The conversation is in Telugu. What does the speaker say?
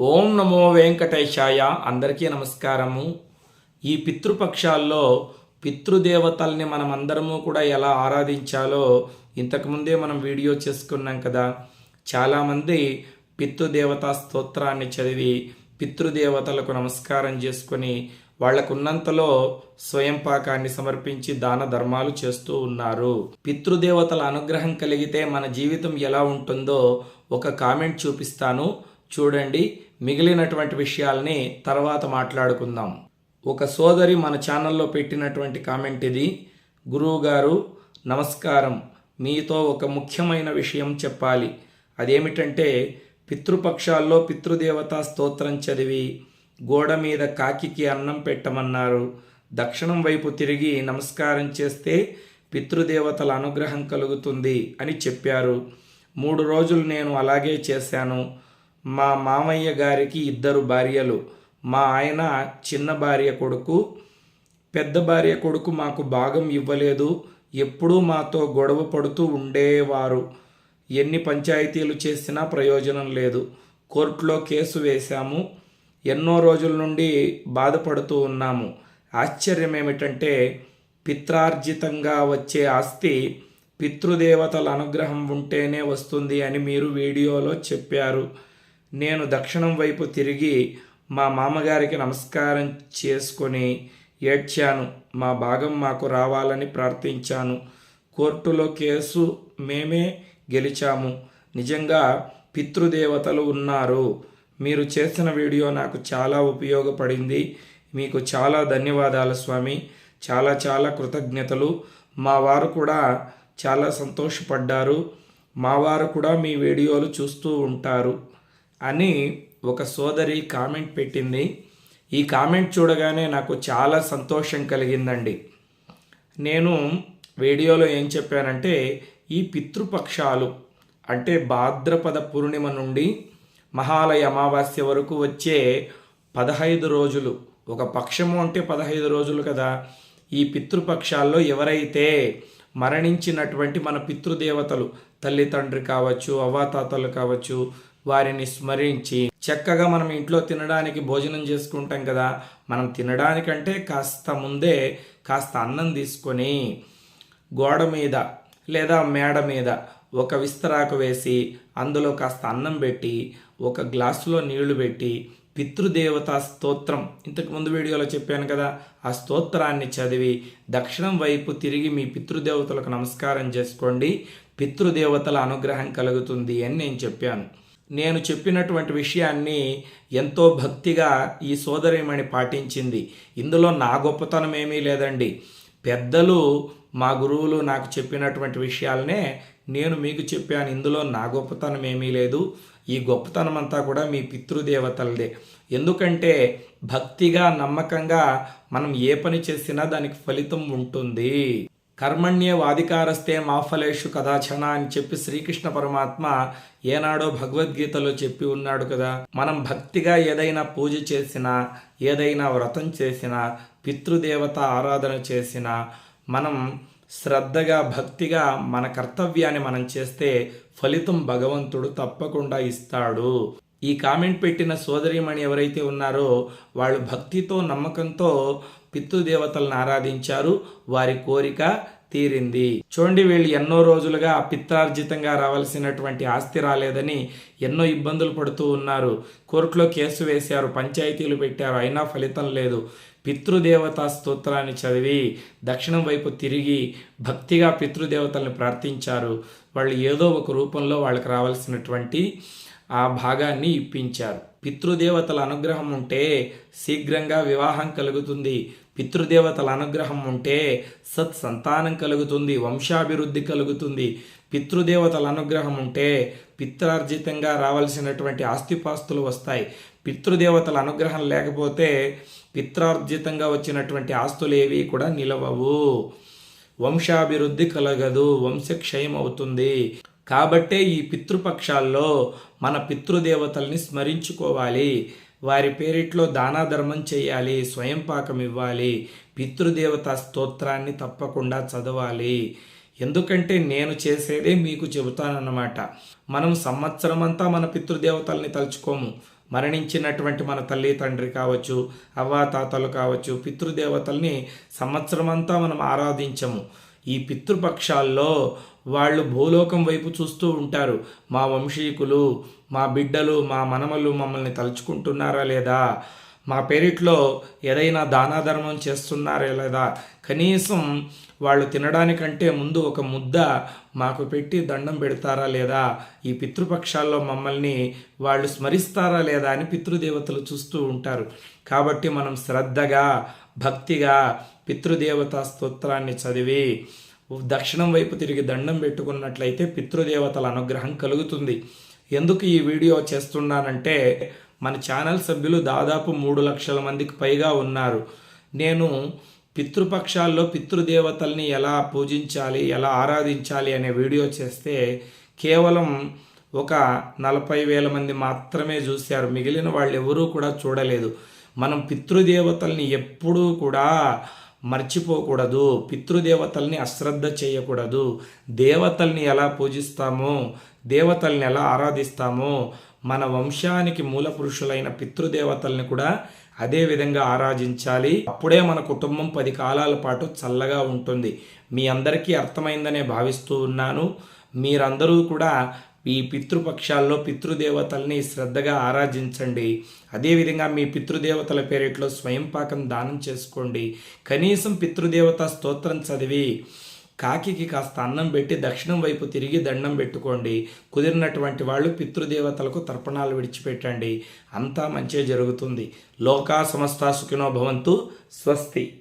ఓం నమో వెంకటేశాయ. అందరికీ నమస్కారము. ఈ పితృపక్షాల్లో పితృదేవతల్ని మనం అందరము కూడా ఎలా ఆరాధించాలో ఇంతకుముందే మనం వీడియో చేసుకున్నాం కదా. చాలామంది పితృదేవతా స్తోత్రాన్ని చదివి పితృదేవతలకు నమస్కారం చేసుకొని వాళ్ళకున్నంతలో స్వయం పాకాన్ని సమర్పించి దాన ధర్మాలు చేస్తూ ఉన్నారు. పితృదేవతల అనుగ్రహం కలిగితే మన జీవితం ఎలా ఉంటుందో ఒక కామెంట్ చూపిస్తాను. చూడండి మిగిలినటువంటి విషయాల్ని తర్వాత మాట్లాడుకుందాం. ఒక సోదరి మన ఛానల్లో పెట్టినటువంటి కామెంట్ ఇది గురువు గారు నమస్కారం. మీతో ఒక ముఖ్యమైన విషయం చెప్పాలి. అదేమిటంటే పితృపక్షాల్లో పితృదేవతా స్తోత్రం చదివి గోడ మీద కాకికి అన్నం పెట్టమన్నారు. దక్షిణం వైపు తిరిగి నమస్కారం చేస్తే పితృదేవతల అనుగ్రహం కలుగుతుంది అని చెప్పారు. మూడు రోజులు నేను అలాగే చేశాను. మా మామయ్య గారికి ఇద్దరు భార్యలు. మా ఆయన చిన్న భార్య కొడుకు. పెద్ద భార్య కొడుకు మాకు భాగం ఇవ్వలేదు. ఎప్పుడూ మాతో గొడవ పడుతూ ఉండేవారు. ఎన్ని పంచాయతీలు చేసినా ప్రయోజనం లేదు. కోర్టులో కేసు వేశాము. ఎన్నో రోజుల నుండి బాధపడుతూ ఉన్నాము. ఆశ్చర్యం ఏమిటంటే పిత్రార్జితంగా వచ్చే ఆస్తి పితృదేవతల అనుగ్రహం ఉంటేనే వస్తుంది అని మీరు వీడియోలో చెప్పారు. నేను దక్షిణం వైపు తిరిగి మా మామగారికి నమస్కారం చేసుకొని ఏడ్చాను. మా భాగం మాకు రావాలని ప్రార్థించాను. కోర్టులో కేసు మేమే గెలిచాము. నిజంగా పితృదేవతలు ఉన్నారు. మీరు చేసిన వీడియో నాకు చాలా ఉపయోగపడింది. మీకు చాలా ధన్యవాదాలు స్వామి. చాలా చాలా కృతజ్ఞతలు. మా వారు కూడా చాలా సంతోషపడ్డారు. మా వారు కూడా మీ వీడియోలు చూస్తూ ఉంటారు. అని ఒక సోదరి కామెంట్ పెట్టింది. ఈ కామెంట్ చూడగానే నాకు చాలా సంతోషం కలిగిందండి. నేను వీడియోలో ఏం చెప్పానంటే ఈ పితృపక్షాలు అంటే భాద్రపద పూర్ణిమ నుండి మహాలయ అమావాస్య వరకు వచ్చే పదహైదు రోజులు ఒక పక్షము అంటే పదహైదు రోజులు కదా ఈ పితృపక్షాల్లో ఎవరైతే మరణించినటువంటి మన పితృదేవతలు తల్లి తండ్రి కావచ్చు అవ్వాతాతలు కావచ్చు వారిని స్మరించి చక్కగా మనం ఇంట్లో తినడానికి భోజనం చేసుకుంటాం కదా మనం తినడానికంటే కాస్త ముందే కాస్త అన్నం తీసుకొని గోడ మీద లేదా మేడ మీద ఒక విస్తరాకు వేసి అందులో కాస్త అన్నం పెట్టి ఒక గ్లాసులో నీళ్ళు పెట్టి పితృదేవత స్తోత్రం. ఇంతకు ముందు వీడియోలో చెప్పాను కదా ఆ స్తోత్రాన్ని చదివి దక్షిణం వైపు తిరిగి మీ పితృదేవతలకు నమస్కారం చేసుకోండి. పితృదేవతల అనుగ్రహం కలుగుతుంది అని నేను చెప్పాను. నేను చెప్పినటువంటి విషయాన్ని ఎంతో భక్తిగా ఈ సోదరిమణి పాటించింది. ఇందులో నా గొప్పతనం ఏమీ లేదండి. పెద్దలు మా గురువులు నాకు చెప్పినటువంటి విషయాలనే నేను మీకు చెప్పాను. ఇందులో నా గొప్పతనం ఏమీ లేదు. ఈ గొప్పతనం అంతా కూడా మీ పితృదేవతలదే. ఎందుకంటే భక్తిగా నమ్మకంగా మనం ఏ పని చేసినా దానికి ఫలితం ఉంటుంది. కర్మణ్యే వాధికారస్తే మాఫలేషు కదాచన అని చెప్పి శ్రీకృష్ణ పరమాత్మ ఏనాడో భగవద్గీతలో చెప్పి ఉన్నాడు కదా. మనం భక్తిగా ఏదైనా పూజ చేసినా ఏదైనా వ్రతం చేసినా పితృదేవత ఆరాధన చేసినా మనం శ్రద్ధగా భక్తిగా మన కర్తవ్యాన్ని మనం చేస్తే ఫలితం భగవంతుడు తప్పకుండా ఇస్తాడు. ఈ కామెంట్ పెట్టిన సోదరిమణి ఎవరైతే ఉన్నారో వాళ్ళు భక్తితో నమ్మకంతో పితృదేవతలను ఆరాధించారు. వారి కోరిక తీరింది. చూడండి వీళ్ళు ఎన్నో రోజులుగా పిత్రార్జితంగా రావాల్సినటువంటి ఆస్తి రాలేదని ఎన్నో ఇబ్బందులు పడుతూ ఉన్నారు. కోర్టులో కేసు వేశారు. పంచాయతీలు పెట్టారు. అయినా ఫలితం లేదు. పితృదేవతా స్తోత్రాన్ని చదివి దక్షిణం వైపు తిరిగి భక్తిగా పితృదేవతల్ని ప్రార్థించారు. వాళ్ళు ఏదో ఒక రూపంలో వాళ్ళకి రావాల్సినటువంటి ఆ భాగాన్ని ఇప్పించారు. పితృదేవతల అనుగ్రహం ఉంటే శీఘ్రంగా వివాహం కలుగుతుంది. పితృదేవతల అనుగ్రహం ఉంటే సత్సంతానం కలుగుతుంది. వంశాభివృద్ధి కలుగుతుంది. పితృదేవతల అనుగ్రహం ఉంటే పిత్రార్జితంగా రావాల్సినటువంటి ఆస్తిపాస్తులు వస్తాయి. పితృదేవతల అనుగ్రహం లేకపోతే పిత్రార్జితంగా వచ్చినటువంటి ఆస్తులు ఏవి కూడా నిలవవు. వంశాభివృద్ధి కలగదు. వంశక్షయం అవుతుంది కాబట్టే ఈ పితృపక్షాల్లో మన పితృదేవతల్ని స్మరించుకోవాలి. వారి పేరిట్లో దానాధర్మం చేయాలి స్వయం పాకం ఇవ్వాలి పితృదేవత స్తోత్రాన్ని తప్పకుండా చదవాలి. ఎందుకంటే నేను చేసేదే మీకు చెబుతానన్నమాట. మనం సంవత్సరం అంతా మన పితృదేవతల్ని తలుచుకోము. మరణించినటువంటి మన తల్లి తండ్రి కావచ్చు అవ్వ తాతలు కావచ్చు పితృదేవతల్ని సంవత్సరం అంతా మనం ఆరాధించము. ఈ పితృపక్షాల్లో వాళ్ళు భూలోకం వైపు చూస్తూ ఉంటారు. మా వంశీకులు మా బిడ్డలు మా మనమలు మమ్మల్ని తలుచుకుంటున్నారా లేదా? మా పేరిట్లో ఏదైనా దానాధర్మం చేస్తున్నారా లేదా? కనీసం వాళ్ళు తినడానికంటే ముందు ఒక ముద్ద మాకు పెట్టి దండం పెడతారా లేదా? ఈ పితృపక్షాల్లో మమ్మల్ని వాళ్ళు స్మరిస్తారా లేదా అని పితృదేవతలు చూస్తూ ఉంటారు. కాబట్టి మనం శ్రద్ధగా భక్తిగా పితృదేవతా స్తోత్రాన్ని చదివి దక్షిణం వైపు తిరిగి దండం పెట్టుకున్నట్లయితే పితృదేవతల అనుగ్రహం కలుగుతుంది. ఎందుకు ఈ వీడియో చేస్తున్నానంటే మన ఛానల్ సభ్యులు దాదాపు మూడు లక్షల మందికి పైగా ఉన్నారు. నేను పితృపక్షాల్లో పితృదేవతల్ని ఎలా పూజించాలి ఎలా ఆరాధించాలి అనే వీడియో చేస్తే కేవలం ఒక నలభై వేల మంది మాత్రమే చూశారు. మిగిలిన వాళ్ళు ఎవరూ కూడా చూడలేదు. మనం పితృదేవతల్ని ఎప్పుడూ కూడా మర్చిపోకూడదు. పితృదేవతల్ని అశ్రద్ధ చేయకూడదు. దేవతల్ని ఎలా పూజిస్తామో దేవతల్ని ఎలా ఆరాధిస్తామో మన వంశానికి మూల పురుషులైన పితృదేవతల్ని కూడా అదే విధంగా ఆరాధించాలి. అప్పుడే మన కుటుంబం పది కాలాల పాటు చల్లగా ఉంటుంది. మీ అందరికీ అర్థమైందనే భావిస్తూ ఉన్నాను. మీరందరూ కూడా ఈ పితృపక్షాల్లో పితృదేవతల్ని శ్రద్ధగా ఆరాధించండి. అదేవిధంగా మీ పితృదేవతల పేరిట్లో స్వయం పాకం దానం చేసుకోండి. కనీసం పితృదేవత స్తోత్రం చదివి కాకికి కాస్త అన్నం పెట్టి దక్షిణం వైపు తిరిగి దండం పెట్టుకోండి. కుదిరినటువంటి వాళ్ళు పితృదేవతలకు తర్పణాలు విడిచిపెట్టండి. అంతా మంచే జరుగుతుంది. లోకా సమస్త సుఖినో భవంతు. స్వస్తి.